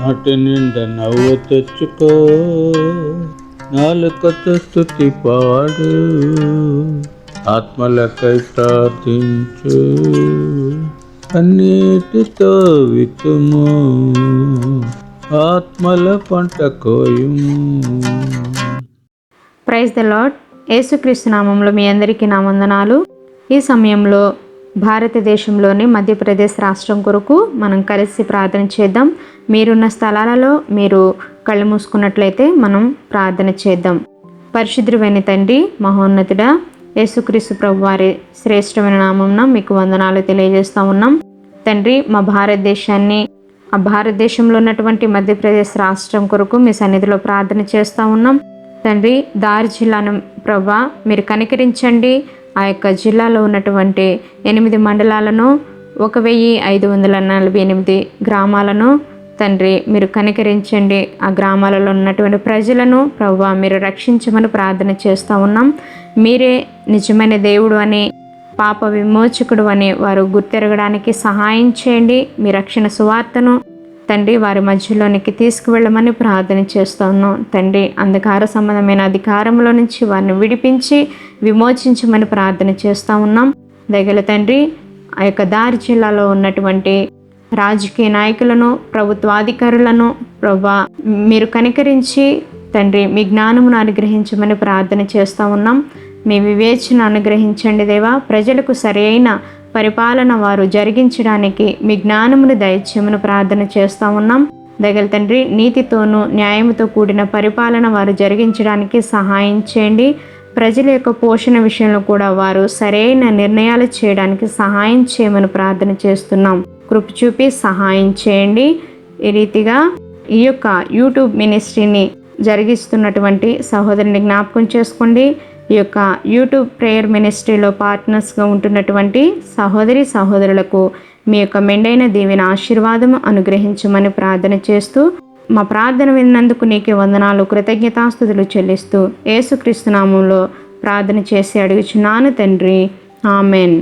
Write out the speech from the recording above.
నాటి నిండా నవ్వు తెచ్చుకో. నాలుకతో స్థుతి పాడు. ఆత్మలకై ప్రార్థించు. అన్నిటితో వితుము ఆత్మల పంట కోయుము. ప్రైజ్ ద లాడ్ యేసుక్రీస్తు నామంలో మీ అందరికీ నా వందనాలు. ఈ సమయంలో భారతదేశంలోని మధ్యప్రదేశ్ రాష్ట్రం కొరకు మనం కలిసి ప్రార్థన చేద్దాం. మీరున్న స్థలాలలో మీరు కళ్ళు మూసుకున్నట్లయితే మనం ప్రార్థన చేద్దాం. పరిశుద్ధువైన తండ్రి మహోన్నతుడా యేసుక్రీస్తు ప్రభు వారి శ్రేష్టమైన నామంన మీకు వందనాలు తెలియజేస్తూ ఉన్నాం. తండ్రి మా భారతదేశాన్ని ఆ భారతదేశంలో ఉన్నటువంటి మధ్యప్రదేశ్ రాష్ట్రం కొరకు మీ సన్నిధిలో ప్రార్థన చేస్తూ ఉన్నాం. తండ్రి దారి జిల్లాను ప్రభా మీరు కనికరించండి. ఆ యొక్క జిల్లాలో ఉన్నటువంటి ఎనిమిది మండలాలను ఒక వెయ్యి ఐదు వందల నలభై ఎనిమిది గ్రామాలను తండ్రి మీరు కనికరించండి. ఆ గ్రామాలలో ఉన్నటువంటి ప్రజలను ప్రభా మీరు రక్షించమని ప్రార్థన చేస్తూ ఉన్నాం. మీరే నిజమైన దేవుడు అని పాప విమోచకుడు అని వారు గుర్తెరగడానికి సహాయం చేయండి. మీ రక్షణ సువార్తను తండ్రి వారి మధ్యలోనికి తీసుకువెళ్ళమని ప్రార్థన చేస్తూ ఉన్నాం. తండ్రి అంధకార సంబంధమైన అధికారంలో నుంచి వారిని విడిపించి విమోచించమని ప్రార్థన చేస్తూ ఉన్నాం. దగ్గర తండ్రి ఆ యొక్క దారి జిల్లాలో ఉన్నటువంటి రాజకీయ నాయకులను ప్రభుత్వాధికారులను ప్రభా మీరు కనికరించి తండ్రి మీ జ్ఞానమును అనుగ్రహించమని ప్రార్థన చేస్తూ ఉన్నాం. మీ వివేచన అనుగ్రహించండి దేవా. ప్రజలకు సరైన పరిపాలన వారు జరిగించడానికి మీ జ్ఞానమును దయచేయమని ప్రార్థన చేస్తూ ఉన్నాం. దగల తండ్రి నీతితోనూ న్యాయముతో కూడిన పరిపాలన వారు జరిగించడానికి సహాయం చేయండి. ప్రజల యొక్క పోషణ విషయంలో కూడా వారు సరైన నిర్ణయాలు చేయడానికి సహాయం చేయమని ప్రార్థన చేస్తున్నాం. కృప చూపి సహాయం చేయండి. ఈ రీతిగా ఈ యొక్క యూట్యూబ్ మినిస్ట్రీని జరిగిస్తున్నటువంటి సహోదరుని జ్ఞాపకం చేసుకోండి. ఈ యొక్క యూట్యూబ్ ప్రేయర్ మినిస్ట్రీలో పార్ట్నర్స్గా ఉంటున్నటువంటి సహోదరి సహోదరులకు మీ యొక్క మెండైన దీవెన ఆశీర్వాదము అనుగ్రహించమని ప్రార్థన చేస్తూ మా ప్రార్థన విన్నందుకు నీకే వందనాలు కృతజ్ఞతాస్థుతులు చెల్లిస్తూ ఏసుక్రీస్తునామంలో ప్రార్థన చేసి అడుగుచున్నాను తండ్రి. ఆమెన్.